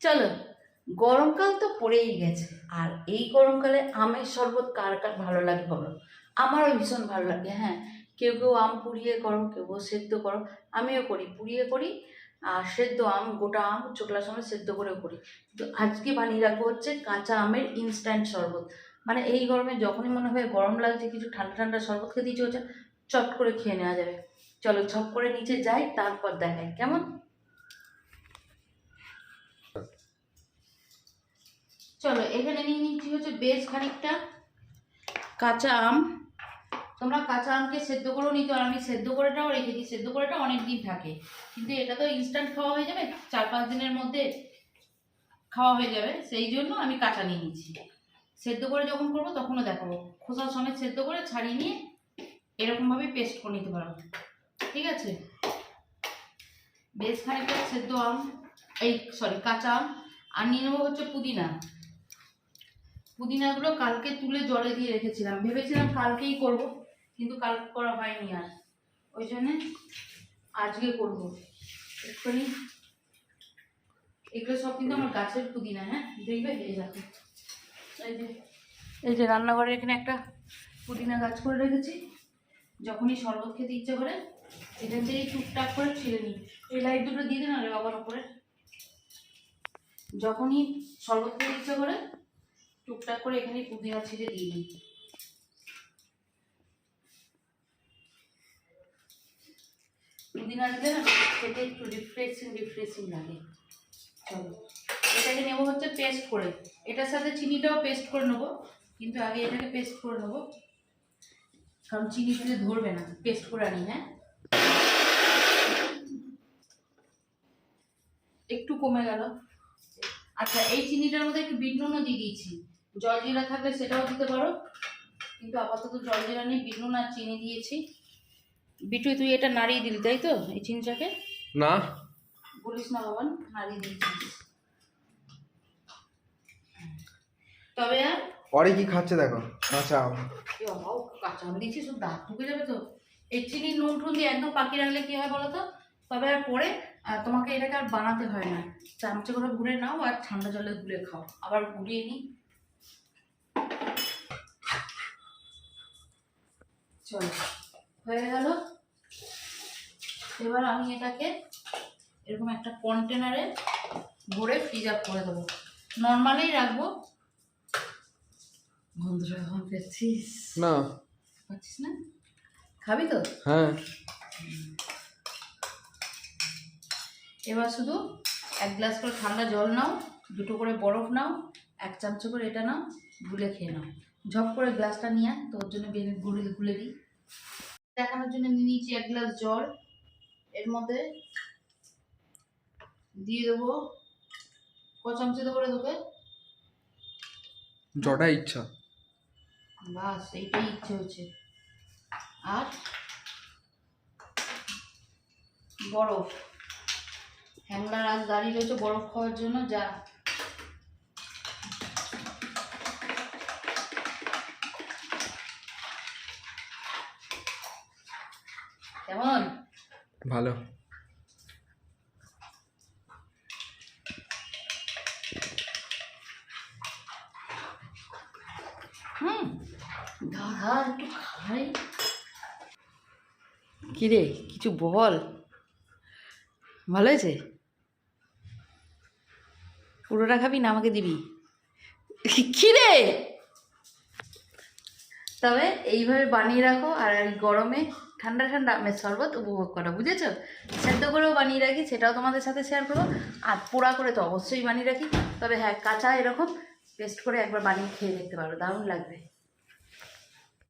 চলো, গরমকাল তো পড়েই গেছে। আর এই গরমকালে আমের শরবত কার কার ভালো লাগে বলো? আমারও ভীষণ ভালো লাগে হ্যাঁ। কেউ কেউ আম পুড়িয়ে করো কেউ কেউ সেদ্ধ করো। আমিও করি, পুড়িয়ে করি। আর সেদ্ধ আম, গোটা আম চোখলার সময় সেদ্ধ করেও করি। কিন্তু আজকে বানিয়ে রাখব হচ্ছে কাঁচা আমের ইনস্ট্যান্ট শরবত। মানে এই গরমে যখনই মনে হয় গরম লাগছে, কিছু ঠান্ডা ঠান্ডা শরবত খেতে ইচ্ছে হচ্ছে চট করে খেয়ে নেওয়া যাবে। চলো ছপ করে নিচে যাই, তারপর দেখাই, কেমন? চলো, এখানে নিয়ে নিচ্ছি হচ্ছে বেশ খানিকটা কাঁচা আম। তোমরা কাঁচা আমকে সেদ্ধ করেও নিতে পারো আমি সেদ্ধ করেটাও রেখেছি সেদ্ধ করেটা অনেক দিন থাকে, কিন্তু এটা তো ইনস্ট্যান্ট খাওয়া হয়ে যাবে, চার পাঁচ দিনের মধ্যে খাওয়া হয়ে যাবে। সেই জন্য আমি কাঁচা নিয়ে নিচ্ছি। সেদ্ধ করে যখন করব তখনও দেখাবো। খোসা সমেত সেদ্ধ করে ছাড়িয়ে নিয়ে এরকমভাবে পেস্ট করে নিতে পারো। ঠিক আছে? বেশ খানিকটা সেদ্ধ আম, এই সরি কাঁচা আম। আর নিয়ে নেব হচ্ছে পুদিনা। পুদিনাগুলো কালকে তুলে জলে দিয়ে রেখেছিলাম। ভেবেছিলাম কালকেই করব, কিন্তু কাল করা হয়নি আর। ওই জন্যে আজকে করব। একটুখানি। এগুলো সব কিন্তু আমার গাছের পুদিনা হ্যাঁ? দেখবে? এই দেখো। এই যে এই যে রান্নাঘরে এখানে একটা পুদিনা গাছ করে রেখেছি। যখনই শরবত খেতে ইচ্ছে করে, এখান থেকেই টুকটাক করে ছিঁড়ে নিই। এই লাইট দুটো দিয়ে দিন আর বাবার উপরে। যখনই শরবত খেতে ইচ্ছে করে টুকটাক করে এখানে পুদিনা ছিঁড়ে দিয়ে দিই। পুদিনা দিলে না খেতে একটু রিফ্রেশিং রিফ্রেশিং লাগে। চলো, এটাকে নেব হচ্ছে পেস্ট করে। এটার সাথে চিনিটাও পেস্ট করে নেব, কিন্তু আগে এটাকে পেস্ট করে নেব। কারণ চিনি দিলে ধরবে না পেস্ট করে আনি হ্যাঁ? একটু কমে গেল। আচ্ছা এই চিনিটার মধ্যে একটু বিট নুনও দিয়ে দিয়েছি। জল জিরা থাকলে সেটাও দিতে পারো। কিন্তু আপাতত জল জিরা নেই বিটুন আর চিনি দিয়েছি। বিটুই তুই এটা নাড়িয়ে দিলি তাই তো? এই চিনিটাকে? না। বলিস না বাবান নাড়িয়ে দিয়েছিস তবে আর? পরে কি খাচ্ছে দেখো? কাঁচা আম। কাঁচা আম দিচ্ছি শুধু দাঁত ঢুকে যাবে তো। এই চিনি নুন টুন দিয়ে একদম পাকি রাখলে কি হয় বলো তো? তবে আর পরে তোমাকে এটাকে আর বানাতে হয় না। চামচে করে ঘুরে নাও আর ঠান্ডা জলে গুলে খাও। আবার গুলিয়ে নিই চলো হয়ে গেল। এবার আমি এটাকে এরকম একটা কন্টেনারে ভরে ফ্রিজ আপ করে দেবো। নর্মালেই রাখব। বন্ধুরা এখন পেয়েছিস? না। পাচ্ছিস না? খাবি তো? হ্যাঁ। এবার শুধু এক গ্লাস করে ঠান্ডা জল নাও দুটো করে বরফ নাও এক চামচ করে এটা নাও গুলে খেয়ে নাও। ঝপ করে গ্লাসটা নিয়ে তোর জন্য গুলে গুলে দিই। দেখানোর জন্য নিয়ে নিয়েছি এক গ্লাস জল। এর মধ্যে দিয়ে দেবো ক চামচ দেবো রে তোকে? জটা ইচ্ছা। বাস এইটাই ইচ্ছে হচ্ছে। আর বরফ। হ্যাংলার আজ দাঁড়িয়ে রয়েছে বরফ খাওয়ার জন্য যা ভালো। হুম দাদা একটু খাই। কিরে কিছু বল? ভালো হয়েছে? পুরোটা খাবি না আমাকে দিবি? কিরে? তবে এইভাবে বানিয়ে রাখো আর এই গরমে ঠান্ডা ঠান্ডা আমের শরবত উপভোগ করো, বুঝেছ? সেদ্ধ করেও বানিয়ে রাখি, সেটাও তোমাদের সাথে শেয়ার করব। আর পোড়া করে তো অবশ্যই বানিয়ে রাখি। তবে হ্যাঁ কাঁচা এরকম পেস্ট করে একবার বানিয়ে খেয়ে দেখতে পারো, দারুণ লাগবে।